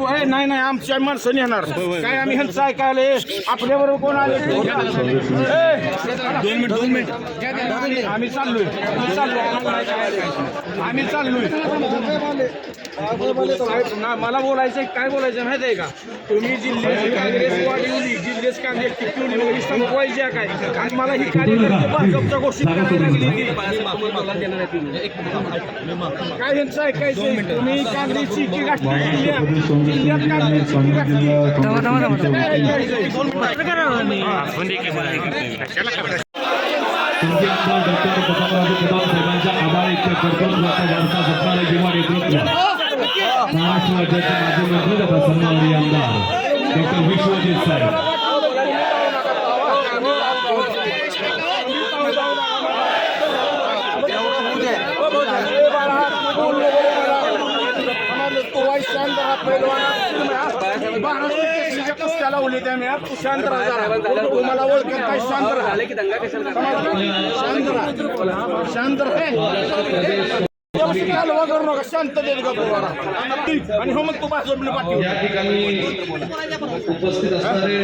नाही नाही आमच्या माणसं येणार काय आम्ही ह्यांचं ऐकायला? आपल्याबरोबर कोण आले? दोन मिनिट दोन मिनिट. आम्ही चाललोय. आम्ही चाललोय. आम्ही चाललोय. मला बोलायचं काय बोलायचं माहिती आहे का तुम्ही जिल्ह्याची काँग्रेस वाढवली जिल्ह्याची काँग्रेस टिकवली मग ही संपवायची आहे काय आणि मला ही कार्यकर्ते भाजपच्या गोष्टी करायला लागली काय यांचं ऐकायचं तुम्ही काँग्रेसची की गाठली जिल्ह्यात जिल्ह्यात काँग्रेसची की गाठली डॉक्टर साहेबांच्या आभार करतो डॉक्टर वारसा सत्तारे किंवा नेतृत्व महाराष्ट्र माजी मंत्री तथा सन्माननीय आमदार डॉक्टर विश्वजित साहेब मी शांत राहा. तुम्हाला ओळखत काय शांत राहा. शांत राहा. शांत राहा. हलवा करू नका शांत देत का पोराला. आणि हो मग तू भाजपली पाठवू या ठिकाणी उपस्थित असणारे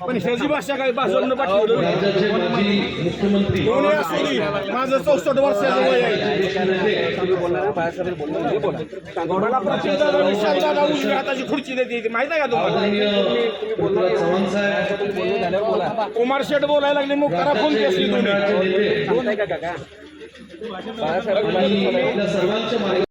पण ह्याची भाषा काय भाजपनं पाठवलं राज्याचे माजी मुख्यमंत्री कोणी असू दे माझं चौसष्ट वर्षाचं वय आहे देश नेते मला प्रतिदादांनी शांतता उजव्या हाताची खुर्ची देते ती माहित आहे का तुम्हाला आदरणीय पृथ्वीराज चव्हाण साहेब कुमार शेठ बोलायला लागले मग करा फोन केसली तुम्ही मंडळाचे